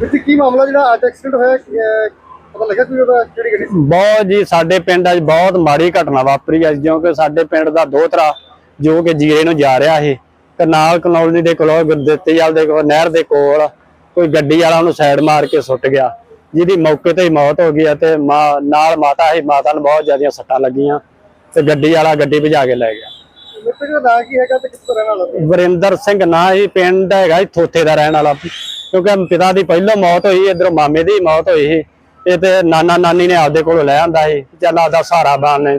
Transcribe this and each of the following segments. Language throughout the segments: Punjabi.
ਵਿੱਚ ਕੀ ਮਾਮਲਾ ਜਿਹੜਾ ਅੱਜ ਐਕਸੀਡੈਂਟ ਹੋਇਆ ਕੀ, ਅਹ, ਪਤਾ ਲੱਗਾ ਕੋਈ ਉਹਦਾ ਕਿਹੜੀ ਗੱਡੀ ਸੀ? ਬਹੁਤ ਜੀ ਸਾਡੇ ਪਿੰਡ ਅੱਜ ਬਹੁਤ ਮਾੜੀ ਘਟਨਾ ਵਾਪਰੀ ਹੈ ਕਿਉਂਕਿ ਸਾਡੇ ਪਿੰਡ ਦਾ ਦੋਤਰਾ ਜੋ ਕਿ ਜੀਰੇ ਨੂੰ ਜਾ ਰਿਹਾ ਸੀ ਕਰਨਾਲ ਕਨੌਲਜੀ ਦੇ ਕੋਲ ਗੁਰਦਿੱਤੇ ਵਾਲ ਦੇ ਕੋਲ ਨਹਿਰ ਦੇ ਕੋਲ ਕੋਈ ਗੱਡੀ ਵਾਲਾ ਉਹਨੂੰ ਸਾਈਡ ਮਾਰ ਕੇ ਸੁੱਟ ਗਿਆ। ਜਿਹਦੀ ਮੌਕੇ ਤੇ ਹੀ ਮੌਤ ਹੋ ਗਈ ਮਾਂ ਨਾਲ ਮਾਤਾ ਸੀ ਮਾਤਾ ਨੂੰ ਬਹੁਤ ਜ਼ਿਆਦੀਆਂ ਸੱਟਾਂ ਲੱਗੀਆਂ ਤੇ ਗੱਡੀ ਵਾਲਾ ਗੱਡੀ ਭਜਾ ਕੇ ਲੈ ਗਿਆ। ਮ੍ਰਿਤਕ ਦਾ ਨਾਂ ਕੀ ਹੈਗਾ ਤੇ ਕਿੱਥੋਂ ਰਹਿਣ ਵਾਲਾ? ਵਰਿੰਦਰ ਸਿੰਘ ਨਾਂ ਹੀ ਪਿੰਡ ਹੈਗਾ ਥੋਥੇ ਦਾ ਰਹਿਣ ਵਾਲਾ। ਕਿਉਂਕਿ ਪਿਤਾ ਦੀ ਪਹਿਲੋਂ ਮੌਤ ਹੋਈ ਇਧਰੋਂ ਮਾਮੇ ਦੀ ਮੌਤ ਹੋਈ ਸੀ। ਇਹ ਤੇ ਨਾਨਾ ਨਾਨੀ ਨੇ ਆਪਦੇ ਕੋਲੋਂ ਲੈ ਆਂਦਾ ਸੀ। ਚੱਲ ਆਪਦਾ ਸਹਾਰਾ ਬਾਣੇ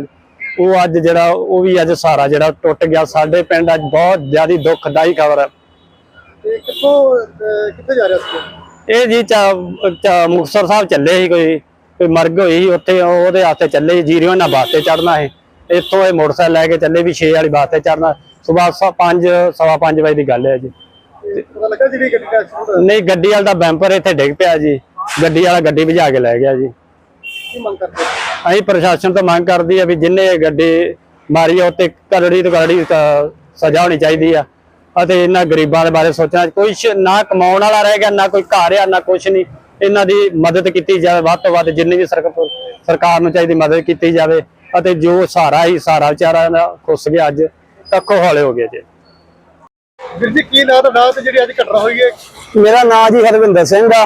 ਉਹ ਅੱਜ ਜਿਹੜਾ ਉਹ ਵੀ ਅੱਜ ਸਹਾਰਾ ਜਿਹੜਾ ਟੁੱਟ ਗਿਆ। ਸਾਡੇ ਪਿੰਡ ਅੱਜ ਬਹੁਤ ਜ਼ਿਆਦੀ ਦੁੱਖਦਾਈ ਖਬਰ ਹੈ ਤੇ ਕਿੱਥੋਂ ਅਹ, ਕਿੱਥੇ ਜਾ ਰਿਹਾ ਸੀ? ਇਹ ਜੀ ਮੁਕਤਸਰ ਸਾਹਿਬ ਚੱਲੇ ਸੀ ਕੋਈ ਕੋਈ ਮਰਗ ਹੋਈ ਸੀ ਉੱਥੇ। ਉਹ- ਉਹਦੇ ਹੱਥੇ ਚੱਲੇ ਸੀ ਜੀਰੀਓ ਨਾਲ ਬਾਤੇ ਚੜਨਾ ਹੈ ਇੱਥੋਂ ਇਹ ਮੋਟਰਸਾਈਕਲ ਲੈ ਕੇ ਚੱਲੇ ਵੀ 6 ਵਾਲੀ ਬਾਤੇ ਚੜਨਾ ਸਵੇਰ 5 ਸਵਾ 5 ਵਜੇ ਦੀ ਗੱਲ ਹੈ ਜੀ। ਪਤਾ ਲੱਗਾ ਜਿਹੜੀ ਗੱਡੀ ਦਾ ਐਕਸੀਡੈਂਟ ਹੋਇਆ? ਨਹੀਂ ਗੱਡੀ ਵਾਲਾ ਦਾ ਬੈਂਪਰ ਇੱਥੇ ਡਿੱਗ ਪਿਆ ਜੀ। ਗੱਡੀ ਵਾਲਾ ਗੱਡੀ ਭਜਾ ਕੇ ਲੈ ਗਿਆ ਜੀ। ਕੀ ਮੰਗ ਕਰਦੇ? ਹੋ? ਅਸੀਂ ਪ੍ਰਸ਼ਾਸਨ ਤੋਂ ਮੰਗ ਕਰਦੀ ਆ ਵੀ ਜਿੰਨੇ ਇਹ ਗੱਡੀ ਮਾਰੀ ਆ ਉੱਤੇ ਕਰੜੀ ਤੋਂ ਕਰੜੀ ਸਜ਼ਾ ਹੋਣੀ ਚਾਹੀਦੀ ਆ। ਅਤੇ ਇਹਨਾਂ ਗਰੀਬਾਂ ਦੇ ਬਾਰੇ ਸੋਚਣਾ ਕੋਈ ਨਾ ਕਮਾਉਣ ਵਾਲਾ ਰਹਿ ਗਿਆ ਨਾ ਕੋਈ ਘਰ ਆ ਨਾ ਕੁਛ ਨਹੀਂ। ਇਹਨਾਂ ਦੀ ਮਦਦ ਕੀਤੀ ਜਾਵੇ ਵੱਧ ਤੋਂ ਵੱਧ ਜਿੰਨੀ ਵੀ ਸਰਕਾਰ ਸਰਕਾਰ ਨੂੰ ਚਾਹੀਦੀ ਮਦਦ ਕੀਤੀ ਜਾਵੇ। ਅਤੇ ਜੋ ਸਹਾਰਾ ਹੀ ਸਹਾਰਾ ਵਿਚਾਰਾ ਦਾ ਖੁੱਸ ਗਿਆ ਅੱਜ ਅੱਖੋਂ ਹੌਲੇ ਹੋ ਗਏ ਜੀ। ਵੀਰ ਜੀ, ਕੀ ਨਾਂ ਤੁਹਾਡਾ ਤੇ ਜਿਹੜੀ ਅੱਜ ਘਟਨਾ ਹੋਈ ਹੈ? ਮੇਰਾ ਨਾਮ ਜੀ ਹਰਵਿੰਦਰ ਸਿੰਘ ਆ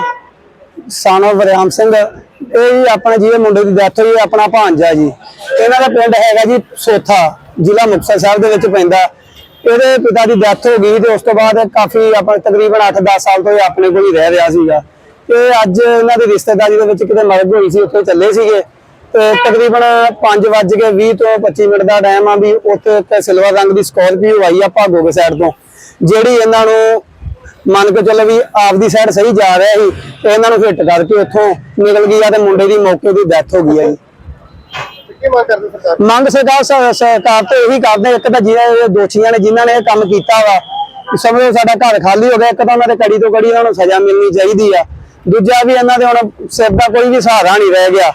ਸਾਨੋ ਵਰਿਆਮ ਸਿੰਘ। ਇਹ ਜੀ ਆਪਣੇ ਜੀ ਮੁੰਡੇ ਦੀ ਡੈਥ ਹੋਈ ਆਪਣਾ ਭਾਂਜਾ ਜੀ। ਇਹਨਾਂ ਦਾ ਪਿੰਡ ਹੈਗਾ ਜੀ ਸੋਥਾ, ਜ਼ਿਲ੍ਹਾ ਮੁਕਤਸਰ ਸਾਹਿਬ ਦੇ ਵਿੱਚ ਪੈਂਦਾ। ਇਹਦੇ ਪਿਤਾ ਦੀ ਡੈਥ ਹੋ ਗਈ ਤੇ ਉਸ ਤੋਂ ਬਾਅਦ ਕਾਫੀ ਆਪਾਂ ਤਕਰੀਬਨ 8-10 ਸਾਲ ਤੋਂ ਇਹ ਆਪਣੇ ਕੋਲ ਹੀ ਰਹਿ ਰਿਹਾ ਸੀਗਾ। ਤੇ ਅੱਜ ਇਹਨਾਂ ਦੀ ਰਿਸ਼ਤੇਦਾਰੀ ਦੇ ਵਿੱਚ ਕਿਤੇ ਮਰਗ ਹੋਈ ਸੀ, ਉੱਥੇ ਚੱਲੇ ਸੀਗੇ। ਤੇ ਤਕਰੀਬਨ 5:20 ਤੋਂ 25 ਮਿੰਟ ਦਾ ਟਾਈਮ ਆ ਵੀ ਉੱਥੇ ਇੱਕ ਸਿਲਵਰ ਰੰਗ ਦੀ ਸਕੋਰਪੀਓ ਆਈ ਆ ਭਾਗੋਗੇ ਸਾਈਡ ਤੋਂ। ਜਿਹੜੀ ਇਹਨਾਂ ਨੂੰ ਮੰਨ ਕੇ ਚੱਲੋ ਵੀ ਆਪਦੀ ਸਾਈਡ ਸਹੀ ਜਾ ਰਿਹਾ ਸੀ ਤੇ ਇਹਨਾਂ ਨੂੰ ਹਿੱਟ ਕਰਕੇ ਉੱਥੋਂ ਨਿਕਲ ਗਈ ਆ ਤੇ ਮੁੰਡੇ ਦੀ ਮੌਕੇ ਦੀ ਡੈਥ ਹੋ ਗਈ ਆ ਜੀ। ਮੰਗ ਸਰਕਾਰ ਸਰਕਾਰ ਤੋਂ ਇਹੀ ਕਰਦੇ ਇੱਕ ਤਾਂ ਜਿਹੜੇ ਇਹ ਦੋਸ਼ੀਆਂ ਨੇ ਜਿਨ੍ਹਾਂ ਨੇ ਇਹ ਕੰਮ ਕੀਤਾ ਵਾ ਸਮਝੋ ਸਾਡਾ ਘਰ ਖਾਲੀ ਹੋ ਗਿਆ ਇੱਕ ਤਾਂ ਉਹਨਾਂ ਦੇ ਕੜੀ ਤੋਂ ਕੜੀ ਉਹਨਾਂ ਨੂੰ ਸਜ਼ਾ ਮਿਲਣੀ ਚਾਹੀਦੀ ਆ। ਦੂਜਾ ਵੀ ਇਹਨਾਂ ਦੇ ਹੁਣ ਸਿਰ ਦਾ ਕੋਈ ਵੀ ਸਹਾਰਾ ਨਹੀਂ ਰਹਿ ਗਿਆ।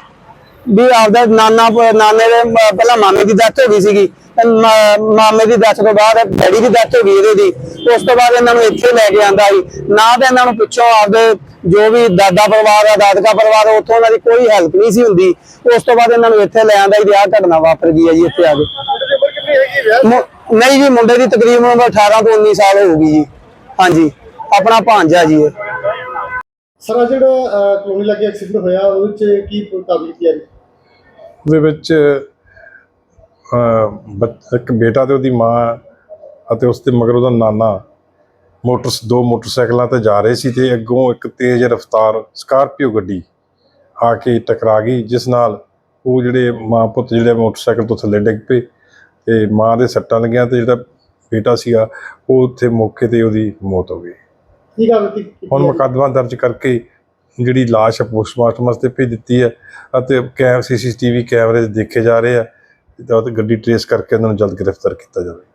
ਵੀ ਆਪਦਾ ਨਾਨਾ ਨਾਨੇ ਦੇ ਪਹਿਲਾਂ ਮਾਮੇ ਦੀ ਡੈਥ ਹੋ ਗਈ ਸੀਗੀ ਮਾਮੇ ਦੀ ਡੈਥ ਤੋਂ ਬਾਅਦ ਡੈਡੀ ਦੀ ਡੈਥ ਹੋ ਗਈ ਇਹਦੇ ਦੀ। ਉਸ ਤੋਂ ਬਾਅਦ ਇਹਨਾਂ ਨੂੰ ਇੱਥੇ ਲੈ ਕੇ ਆਂਦਾ ਸੀ। ਨਾ ਤੇ ਇਹਨਾਂ ਨੂੰ ਪਿੱਛੋਂ ਆਪਦੇ ਜੋ ਵੀ ਦਾਦਾ ਪਰਿਵਾਰ ਆ ਦਾਦਕਾ ਪਰਿਵਾਰ ਆ, ਉੱਥੋਂ ਉਹਨਾਂ ਦੀ ਕੋਈ ਹੈਲਪ ਨਹੀਂ ਸੀ ਹੁੰਦੀ। ਉਸ ਤੋਂ ਬਾਅਦ ਇਹਨਾਂ ਨੂੰ ਇੱਥੇ ਲੈ ਆਂਦਾ ਸੀ ਆਹ ਘਟਨਾ ਵਾਪਰ ਗਈ ਹੈ ਜੀ ਇੱਥੇ ਆ ਕੇ। ਨਹੀਂ ਜੀ ਮੁੰਡੇ ਦੀ ਤਕਰੀਬਨ ਉਮਰ 18 ਤੋਂ 19 ਸਾਲ ਹੋਊਗੀ ਜੀ। ਹਾਂਜੀ ਆਪਣਾ ਭਾਂਜਾ ਜੀ ਇਹ। ਸਰ ਜਿਹੜਾ ਕਲੋਨੀ ਲੱਗੇ ਐਕਸੀਡੈਂਟ ਹੋਇਆ ਉਹਦੇ ਵਿੱਚ ਕੀ ਕਾਬਲੀ ਕੀ ਹੈ ਜੀ? ਉਹਦੇ ਵਿੱਚ ਇੱਕ ਬੇਟਾ ਤੇ ਉਹਦੀ ਮਾਂ ਅਤੇ ਉਸ ਦੇ ਮਗਰ ਉਹਦਾ ਨਾਨਾ ਮੋਟਰਸ ਦੋ ਮੋਟਰਸਾਈਕਲਾਂ ਤੇ ਜਾ ਰਹੇ ਸੀ ਤੇ ਅੱਗੋਂ ਇੱਕ ਤੇਜ਼ ਰਫ਼ਤਾਰ ਸਕਾਰਪੀਓ ਗੱਡੀ ਆ ਕੇ ਟਕਰਾ ਗਈ ਜਿਸ ਨਾਲ ਉਹ ਜਿਹੜੇ ਮਾਂ ਪੁੱਤ ਜਿਹੜੇ ਮੋਟਰਸਾਈਕਲ ਤੋਂ ਥੱਲੇ ਡਿੱਗ ਪਏ ਤੇ ਮਾਂ ਦੇ ਸੱਟਾਂ ਲੱਗੀਆਂ ਤੇ ਜਿਹੜਾ ਬੇਟਾ ਸੀਗਾ ਉਹ ਉੱਥੇ ਮੌਕੇ ਤੇ ਉਹਦੀ ਮੌਤ ਹੋ ਗਈ ਕੀ ਗੱਲ ਹੁਣ? ਮੁਕੱਦਮਾ ਦਰਜ ਕਰਕੇ ਜਿਹੜੀ ਲਾਸ਼ ਪੋਸਟਮਾਰਟਮ ਵਾਸਤੇ ਭੇਜ ਦਿੱਤੀ ਹੈ ਅਤੇ ਕੈਮ ਸੀਸੀਟੀਵੀ ਕੈਮਰੇ ਦੇਖੇ ਜਾ ਰਹੇ ਆ ਤੇ ਉਹ ਗੱਡੀ ਟਰੇਸ ਕਰਕੇ ਉਹਨਾਂ ਨੂੰ ਜਲਦ ਗ੍ਰਿਫਤਾਰ ਕੀਤਾ ਜਾਵੇ।